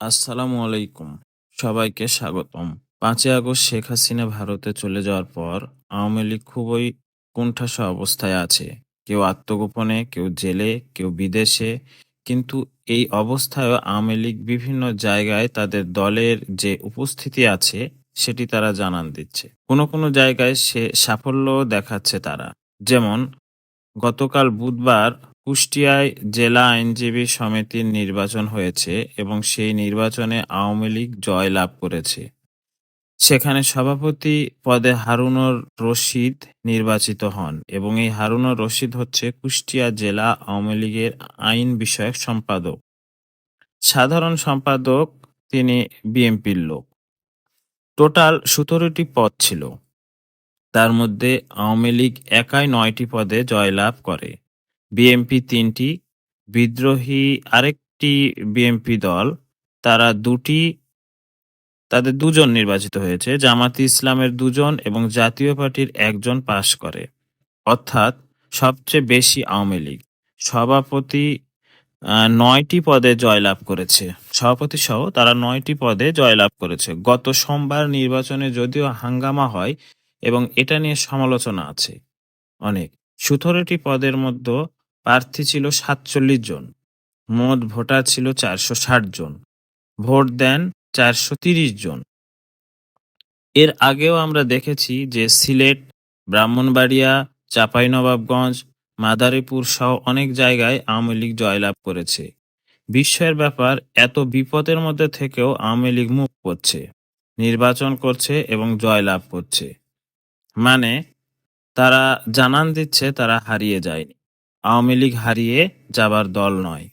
আসসালামু আলাইকুম। সবাইকে স্বাগতম। পাঁচই আগস্ট শেখ হাসিনা ভারতে চলে যাওয়ার পর আওয়ামী লীগ খুবই কোণঠাসা অবস্থায় আছে। কেউ আত্মগোপনে, কেউ জেলে, কেউ বিদেশে। কিন্তু এই অবস্থায়ও আওয়ামী লীগ বিভিন্ন জায়গায় তাদের দলের যে উপস্থিতি আছে, সেটি তারা জানান দিচ্ছে। কোনো কোনো জায়গায় সে সাফল্য দেখাচ্ছে তারা। যেমন, গতকাল বুধবার কুষ্টিয়ায় জেলা আইনজীবী সমিতির নির্বাচন হয়েছে এবং সেই নির্বাচনে আওয়ামী লীগ জয় লাভ করেছে। সেখানে সভাপতি পদে হারুনুর রশিদ নির্বাচিত হন এবং এই হারুনুর রশিদ হচ্ছে কুষ্টিয়া জেলা আওয়ামী লীগের আইন বিষয়ক সম্পাদক। সাধারণ সম্পাদক, তিনি বিএনপির লোক। টোটাল সতেরোটি পদ ছিল। তার মধ্যে আওয়ামী লীগ একাই নয়টি পদে জয়লাভ করে। বিএনপি তিনটি, বিদ্রোহী আরেকটি বিএনপি দল, তারা দুটি, তাদের দুজন নির্বাচিত হয়েছে। জামাতি ইসলামের দুজন এবং জাতীয় পার্টির একজন পাশ করে। অর্থাৎ সবচেয়ে বেশি আওয়ামী লীগ। সভাপতি নয়টি পদে জয়লাভ করেছে। সভাপতি সহ তারা নয়টি পদে জয়লাভ করেছে। গত সোমবার নির্বাচনে যদিও হাঙ্গামা হয় এবং এটা নিয়ে সমালোচনা আছে অনেক। সতেরোটি পদের মধ্যে প্রার্থী ছিল সাতচল্লিশ জন। মোট ভোটার ছিল চারশো ষাট জন। ভোট দেন চারশো তিরিশ জন। এর আগেও আমরা দেখেছি যে সিলেট, ব্রাহ্মণবাড়িয়া, চাঁপাইনবাবগঞ্জ, মাদারীপুর সহ অনেক জায়গায় আওয়ামী লীগ জয়লাভ করেছে। বিস্ময়ের ব্যাপার, এত বিপদের মধ্যে থেকেও আওয়ামী লীগ মুখ করছে, নির্বাচন করছে এবং জয়লাভ করছে। মানে তারা জানান দিচ্ছে তারা হারিয়ে যায়নি। আওয়ামী লীগ হারিয়ে যাবার দল নয়।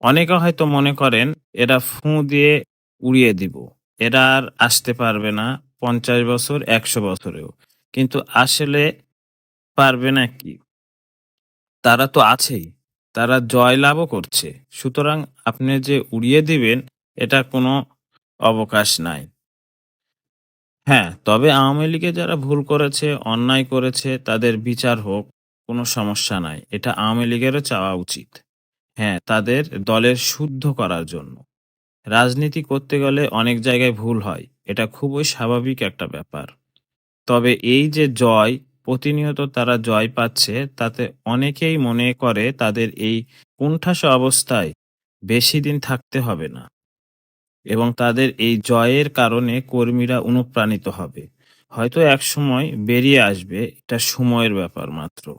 অনেকে হয়তো মনে করেন, এরা ফুঁ দিয়ে উড়িয়ে দিব। এরা আর আসতে পারবে না পঞ্চাশ বছর, একশো বছরেও। কিন্তু আসলে পারবে না কি? তারা তো আছেই। তারা জয়লাভও করছে। সুতরাং আপনি যে উড়িয়ে দিবেন, এটা কোনো অবকাশ নাই। হ্যাঁ তবে আওয়ামী লীগে যারা ভুল করেছে, অন্যায় করেছে, তাদের বিচার হোক। কোনো সমস্যা নাই। এটা আওয়ামী লীগেরও চাওয়া উচিত। হ্যাঁ তাদের দলের শুদ্ধ করার জন্য। রাজনীতি করতে গেলে অনেক জায়গায় ভুল হয়। এটা খুবই স্বাভাবিক একটা ব্যাপার। তবে এই যে জয়, প্রতিনিয়ত তারা জয় পাচ্ছে, তাতে অনেকেই মনে করে তাদের এই কোণঠাসা অবস্থায় বেশি দিন থাকতে হবে না। এবং তাদের এই জয়ের কারণে কর্মীরা অনুপ্রাণিত হবে। হয়তো এক সময় বেরিয়ে আসবে, এটা সময়ের ব্যাপার মাত্র।